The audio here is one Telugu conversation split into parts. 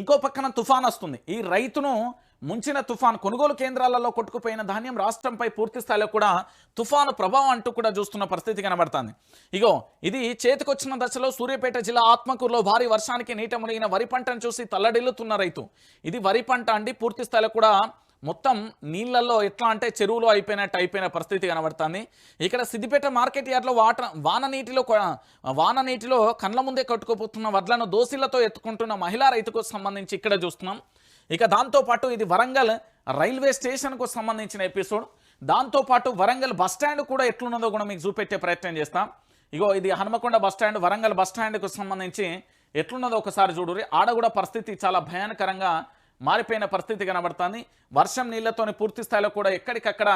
ఇంకో పక్కన తుఫాన్ వస్తుంది. ఈ రైతును ముంచిన తుఫాన్ కొనుగోలు కేంద్రాలలో కొట్టుకుపోయిన ధాన్యం రాష్ట్రంపై పూర్తి స్థాయిలో కూడా తుఫాను ప్రభావం అంటూ కూడా చూస్తున్న పరిస్థితి కనబడుతుంది. ఇగో ఇది చేతికొచ్చిన దశలో సూర్యాపేట జిల్లా ఆత్మకూరులో భారీ వర్షానికి నీట మునిగిన వరి పంటను చూసి తల్లడిల్లుతున్న రైతు. ఇది వరి పంట అండి పూర్తి స్థాయిలో కూడా మొత్తం నీళ్ళలో ఎట్లా అంటే చెరువులో అయిపోయినట్టు అయిపోయిన పరిస్థితి కనబడుతుంది. ఇక్కడ సిద్దిపేట మార్కెట్ యార్డ్లో వాటర్ వాన నీటిలో వాన నీటిలో కండ్ల ముందే కట్టుకుపోతున్న వడ్లను దోసిళ్ళతో ఎత్తుకుంటున్న మహిళా రైతుకు సంబంధించి ఇక్కడ చూస్తున్నాం. ఇక దాంతోపాటు ఇది వరంగల్ రైల్వే స్టేషన్కు సంబంధించిన ఎపిసోడ్. దాంతోపాటు వరంగల్ బస్ స్టాండ్ కూడా ఎట్లున్నదో కూడా మీకు చూపెట్టే ప్రయత్నం చేస్తాం. ఇగో ఇది Hanumakonda bus stand Warangal bus స్టాండ్కు సంబంధించి ఎట్లున్నదో ఒకసారి చూడుర్రి. ఆడ కూడా పరిస్థితి చాలా భయానకరంగా మారిపోయిన పరిస్థితి కనబడుతుంది. వర్షం నీళ్ళతోని పూర్తి స్థాయిలో కూడా ఎక్కడికక్కడ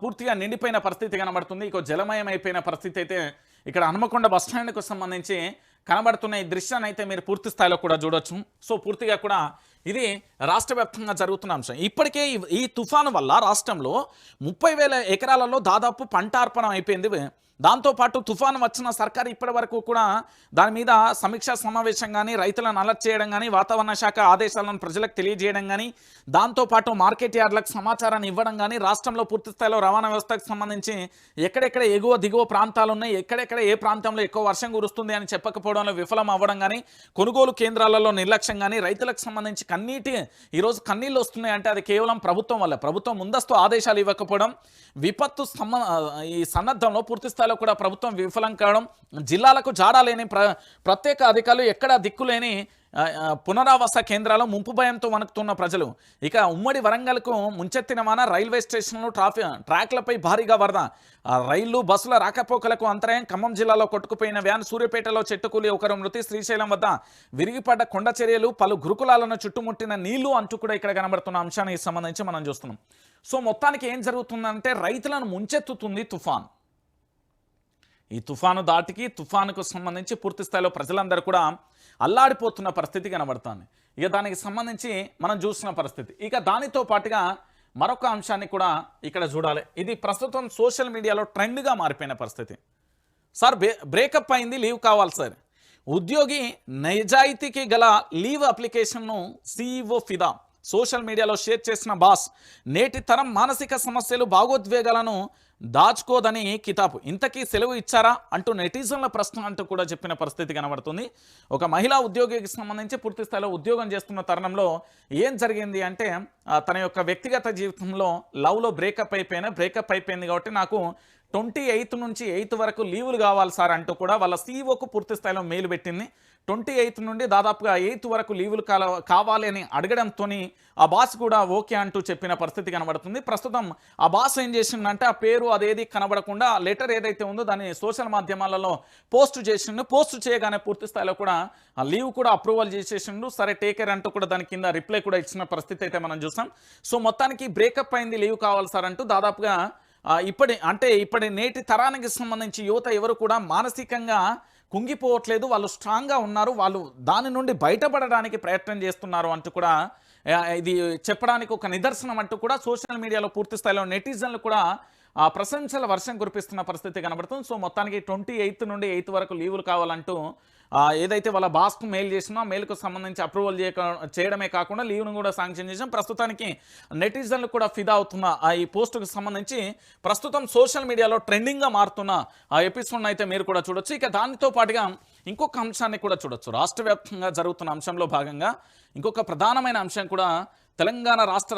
పూర్తిగా నిండిపోయిన పరిస్థితి కనబడుతుంది. ఇక జలమయం అయిపోయిన పరిస్థితి అయితే ఇక్కడ హనుమకొండ బస్ స్టాండ్కు సంబంధించి కనబడుతున్న ఈ దృశ్యాన్ని అయితే మీరు పూర్తి స్థాయిలో కూడా చూడొచ్చు. సో పూర్తిగా కూడా ఇది రాష్ట్ర వ్యాప్తంగా జరుగుతున్న అంశం. ఇప్పటికే ఈ- ఈ తుఫాను వల్ల రాష్ట్రంలో ముప్పై వేల ఎకరాలలో దాదాపు పంట అర్పణం అయిపోయింది. దాంతోపాటు తుఫాను వచ్చిన సర్కారు ఇప్పటి వరకు కూడా దాని మీద సమీక్షా సమావేశం కానీ రైతులను అలర్ట్ చేయడం కానీ వాతావరణ శాఖ ఆదేశాలను ప్రజలకు తెలియజేయడం కానీ దాంతోపాటు మార్కెట్ యార్డ్లకు సమాచారాన్ని ఇవ్వడం కానీ రాష్ట్రంలో పూర్తి స్థాయిలో రవాణా వ్యవస్థకు సంబంధించి ఎక్కడెక్కడ ఎగువ దిగువ ప్రాంతాలు ఉన్నాయి ఎక్కడెక్కడ ఏ ప్రాంతంలో ఎక్కువ వర్షం కురుస్తుంది అని చెప్పకపోవడంలో విఫలం అవ్వడం కానీ కొనుగోలు కేంద్రాలలో నిర్లక్ష్యం కానీ రైతులకు సంబంధించి కన్నీటి ఈరోజు కన్నీళ్ళు వస్తున్నాయి అంటే అది కేవలం ప్రభుత్వం వల్ల. ప్రభుత్వం ముందస్తు ఆదేశాలు ఇవ్వకపోవడం విపత్తు సమ ఈ సన్నద్ధంలో పూర్తి స్థాయిలో కూడా ప్రభుత్వం విఫలం కావడం జిల్లాలకు జాడాలేని ప్ర ప్రత్యేక అధికారులు ఎక్కడా దిక్కులేని పునరావాస కేంద్రాలు ముంపు భయంతో వణుకుతున్న ప్రజలు. ఇక ఉమ్మడి వరంగల్కు ముంచెత్తిన వాన రైల్వే స్టేషన్లు ట్రాఫిక్ ట్రాక్లపై భారీగా వరద. రైళ్ళు బస్సుల రాకపోకలకు అంతరాయం ఖమ్మం జిల్లాలో కొట్టుకుపోయిన వ్యాన్ సూర్యపేటలో చెట్టుకూలి ఒకరు మృతి. శ్రీశైలం వద్ద విరిగిపడ్డ కొండ చర్యలు పలు గురుకులాలను చుట్టుముట్టిన నీళ్ళు అంటూ కూడా ఇక్కడ కనబడుతున్న అంశానికి సంబంధించి మనం చూస్తున్నాం. సో మొత్తానికి ఏం జరుగుతుందంటే రైతులను ముంచెత్తుతుంది తుఫాన్. ఈ తుఫాను దాటికి తుఫానుకు సంబంధించి పూర్తి స్థాయిలో ప్రజలందరూ కూడా అల్లాడిపోతున్న పరిస్థితి కనబడుతుంది. ఇక దానికి సంబంధించి మనం చూసిన పరిస్థితి. ఇక దానితో పాటుగా మరొక అంశాన్ని కూడా ఇక్కడ చూడాలి. ఇది ప్రస్తుతం సోషల్ మీడియాలో ట్రెండ్గా మారిపోయిన పరిస్థితి. సార్ బ్రేకప్ అయింది లీవ్ కావాలి సార్. ఉద్యోగి నైజాయితీకి గల లీవ్ అప్లికేషన్ను సీఈఓ ఫిదా. సోషల్ మీడియాలో షేర్ చేసిన బాస్ నేటి తరం మానసిక సమస్యలు భావోద్వేగాలను దాచుకోదని కితాబు. ఇంతకీ సెలవు ఇచ్చారా అంటూ నెటిజన్ల ప్రశ్న అంటూ కూడా చెప్పిన పరిస్థితి కనబడుతుంది. ఒక మహిళా ఉద్యోగికి సంబంధించి పూర్తి స్థాయిలో ఉద్యోగం చేస్తున్న తరుణంలో ఏం జరిగింది అంటే తన యొక్క వ్యక్తిగత జీవితంలో లవ్లో బ్రేకప్ అయిపోయినా బ్రేకప్ అయిపోయింది కాబట్టి నాకు ట్వంటీ ఎయిత్ నుంచి ఎయిత్ వరకు లీవులు కావాలి సార్ అంటూ కూడా వాళ్ళ సీఈఓకు పూర్తి స్థాయిలో మెయిల్ పెట్టింది. ట్వంటీ ఎయిత్ నుండి దాదాపుగా ఎయిత్ వరకు లీవులు కావ కావాలి అని అడగడంతో ఆ బాస్ కూడా ఓకే అంటూ చెప్పిన పరిస్థితి కనబడుతుంది. ప్రస్తుతం ఆ బాస్ ఏం చేసిందంటే ఆ పేరు అదేది కనబడకుండా ఆ లెటర్ ఏదైతే ఉందో దాన్ని సోషల్ మాధ్యమాలలో పోస్ట్ చేసిండు. పోస్ట్ చేయగానే పూర్తి స్థాయిలో కూడా ఆ లీవ్ కూడా అప్రూవల్ చేసేసిండు. సరే టేకర్ అంటూ కూడా దాని కింద రిప్లై కూడా ఇచ్చిన పరిస్థితి అయితే మనం చూసాం. సో మొత్తానికి బ్రేకప్ అయింది లీవ్ కావాలి సార్ అంటూ దాదాపుగా ఇప్పటి అంటే ఇప్పటి నేటి తరానికి సంబంధించి యువత ఎవరు కూడా మానసికంగా కుంగిపోవట్లేదు. వాళ్ళు స్ట్రాంగ్గా ఉన్నారు. వాళ్ళు దాని నుండి బయటపడడానికి ప్రయత్నం చేస్తున్నారు అంటూ కూడా ఇది చెప్పడానికి ఒక నిదర్శనం అంటూ కూడా సోషల్ మీడియాలో పూర్తి స్థాయిలో నెటిజన్లు కూడా ప్రశంసల వర్షం కురిపిస్తున్న పరిస్థితి కనబడుతుంది. సో మొత్తానికి ట్వంటీ ఎయిత్ నుండి ఎయిత్ వరకు లీవులు కావాలంటూ ఏదైతే వాళ్ళ బాస్కు మెయిల్ చేసినా మెయిల్కు సంబంధించి అప్రూవల్ చేయక చేయడమే కాకుండా లీవ్ను కూడా శాంక్షన్ చేసాం ప్రస్తుతానికి నెటిజన్లు కూడా ఫిదా అవుతున్న ఆ ఈ పోస్టుకు సంబంధించి ప్రస్తుతం సోషల్ మీడియాలో ట్రెండింగ్గా మారుతున్న ఆ ఎపిసోడ్ను అయితే మీరు కూడా చూడొచ్చు. ఇక దానితో పాటుగా ఇంకొక అంశాన్ని కూడా చూడొచ్చు. రాష్ట్ర వ్యాప్తంగా జరుగుతున్న అంశంలో భాగంగా ఇంకొక ప్రధానమైన అంశం కూడా తెలంగాణ రాష్ట్ర